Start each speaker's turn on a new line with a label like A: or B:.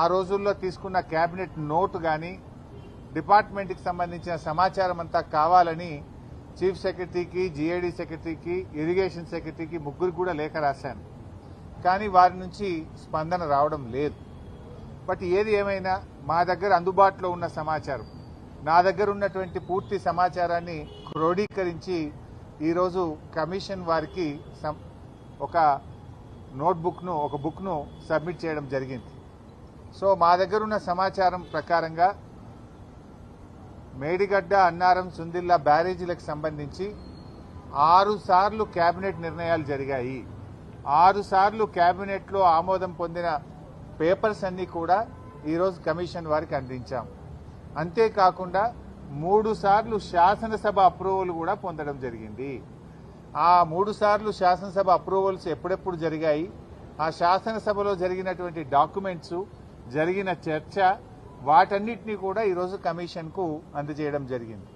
A: ఆ రోజుల్లో తీసుకున్న కేబినెట్ నోటు కానీ డిపార్ట్మెంట్కి సంబంధించిన సమాచారం అంతా కావాలని చీఫ్ సెక్రటరీకి జీఏడీ సెక్రటరీకి ఇరిగేషన్ సెక్రటరీకి ముగ్గురికి కూడా లేఖ రాశాను. కానీ వారి నుంచి స్పందన రావడం లేదు. బట్ ఏది ఏమైనా మా దగ్గర అందుబాటులో ఉన్న సమాచారం. నా దగ్గర ఉన్నటువంటి పూర్తి సమాచారాన్ని క్రోడీకరించి ఈరోజు కమిషన్ వారికి ఒక నోట్బుక్ను ఒక బుక్ను సబ్మిట్ చేయడం జరిగింది. సో మా దగ్గర ఉన్న సమాచారం ప్రకారంగా మేడిగడ్డ అన్నారం సుందిల్లా బ్యారేజీలకు సంబంధించి ఆరు సార్లు కేబినెట్ నిర్ణయాలు జరిగాయి. ఆరు సార్లు కేబినెట్లో ఆమోదం పొందిన పేపర్స్ అన్నీ కూడా ఈరోజు కమిషన్ వారికి అందించాం. అంతేకాకుండా మూడు సార్లు శాసనసభ అప్రూవల్ కూడా పొందడం జరిగింది. ఆ మూడు సార్లు శాసనసభ అప్రూవల్స్ ఎప్పుడెప్పుడు జరిగాయి? ఆ శాసనసభలో జరిగినటువంటి డాక్యుమెంట్స్ జరిగిన చర్చ వాటన్నిటినీ కూడా ఈరోజు కమిషన్కు అందజేయడం జరిగింది.